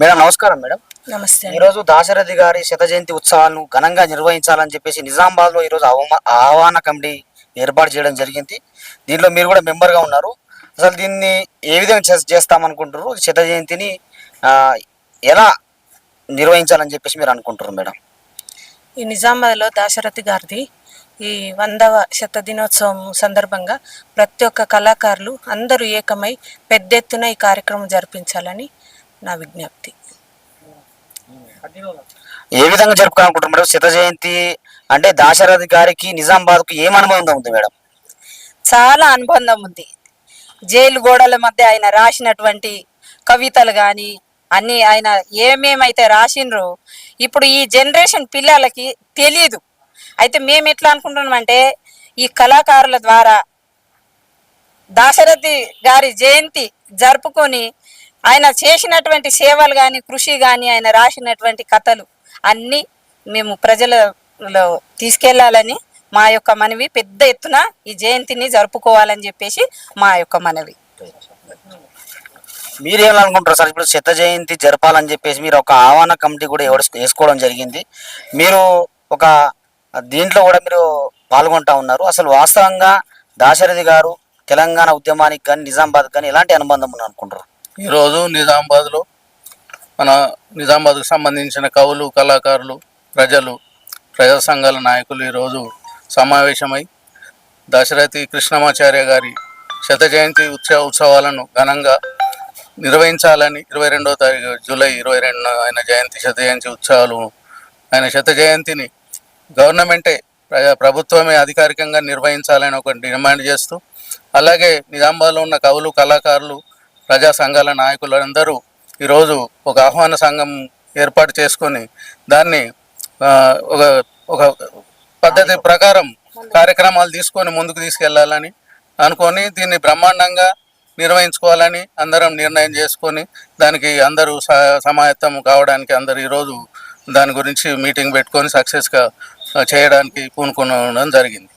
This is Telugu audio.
మేడం నమస్కారం మేడం. నమస్తే. ఈ రోజు దాశరథి గారి శత జయంతి ఉత్సవాలను ఘనంగా నిర్వహించాలని చెప్పేసి నిజామాబాద్లో ఈరోజు ఆహ్వాన కమిటీ ఏర్పాటు చేయడం జరిగింది. దీంట్లో మీరు కూడా మెంబర్గా ఉన్నారు. అసలు దీన్ని ఏ విధంగా చేస్- చేస్తామనుకుంటారు శత జయంతిని ఎలా నిర్వహించాలని చెప్పేసి మీరు అనుకుంటారు మేడం? ఈ నిజామాబాద్లో దాశరథి గారిది ఈ వందవ శత దినోత్సవం సందర్భంగా ప్రతి ఒక్క కళాకారులు అందరూ ఏకమై పెద్ద ఎత్తున ఈ కార్యక్రమం జరిపించాలని నా విజ్ఞప్తి. ఏ విధంగా జరుపుకోవాలనుకుంటారు మేడం శత జయంతి అంటే దాశరథి గారికి నిజామాబాద్కు ఏం అనుబంధం ఉంది మేడం? చాలా అనుబంధం ఉంది. జైలు గోడల మధ్య ఆయన రాసినటువంటి కవితలు కానీ అన్ని ఆయన ఏమేమైతే రాసిండ్రో ఇప్పుడు ఈ జనరేషన్ పిల్లలకి తెలియదు అయితే మేము ఎట్లా అనుకుంటున్నామంటే ఈ కళాకారుల ద్వారా దాశరథి గారి జయంతి జరుపుకొని ఆయన చేసినటువంటి సేవలు కానీ కృషి కానీ ఆయన రాసినటువంటి కథలు అన్నీ మేము ప్రజలలో తీసుకెళ్ళాలని మా యొక్క మనవి పెద్ద ఎత్తున ఈ జయంతిని జరుపుకోవాలని చెప్పేసి మా యొక్క మనవి. మీరు ఏమనుకుంటారు సార్? ఇప్పుడు శత జయంతి జరపాలని చెప్పేసి మీరు ఒక ఆహ్వాన కమిటీ కూడా వేసుకోవడం జరిగింది. మీరు ఒక దీంట్లో కూడా మీరు పాల్గొంటా ఉన్నారు. అసలు వాస్తవంగా దాశరథి గారు తెలంగాణ ఉద్యమానికి కానీ నిజామాబాద్ కానీ ఎలాంటి అనుబంధం ఉంది అనుకుంటారు ఈరోజు నిజామాబాద్లో మన నిజామాబాద్కు సంబంధించిన కవులు కళాకారులు ప్రజలు ప్రజా సంఘాల నాయకులు ఈరోజు సమావేశమై దశరథి కృష్ణమాచార్య గారి శత జయంతి ఉత్సవ ఉత్సవాలను ఘనంగా నిర్వహించాలని ఇరవై రెండవ తారీఖు జూలై ఇరవై రెండున ఆయన జయంతి శత జయంతి ఉత్సవాలు ఆయన శత జయంతిని గవర్నమెంటే ప్రజా ప్రభుత్వమే అధికారికంగా నిర్వహించాలని ఒక డిమాండ్ చేస్తూ అలాగే నిజామాబాద్లో ఉన్న కవులు కళాకారులు ప్రజా సంఘాల నాయకులందరూ ఈరోజు ఒక ఆహ్వాన సంఘం ఏర్పాటు చేసుకొని దాన్ని ఒక ఒక పద్ధతి ప్రకారం కార్యక్రమాలు తీసుకొని ముందుకు తీసుకెళ్ళాలని అనుకొని దీన్ని బ్రహ్మాండంగా నిర్వహించుకోవాలని అందరం నిర్ణయం చేసుకొని దానికి అందరూ సమాయత్తం కావడానికి అందరు ఈరోజు దాని గురించి మీటింగ్ పెట్టుకొని సక్సెస్గా చేయడానికి పూనుకోవడం జరిగింది.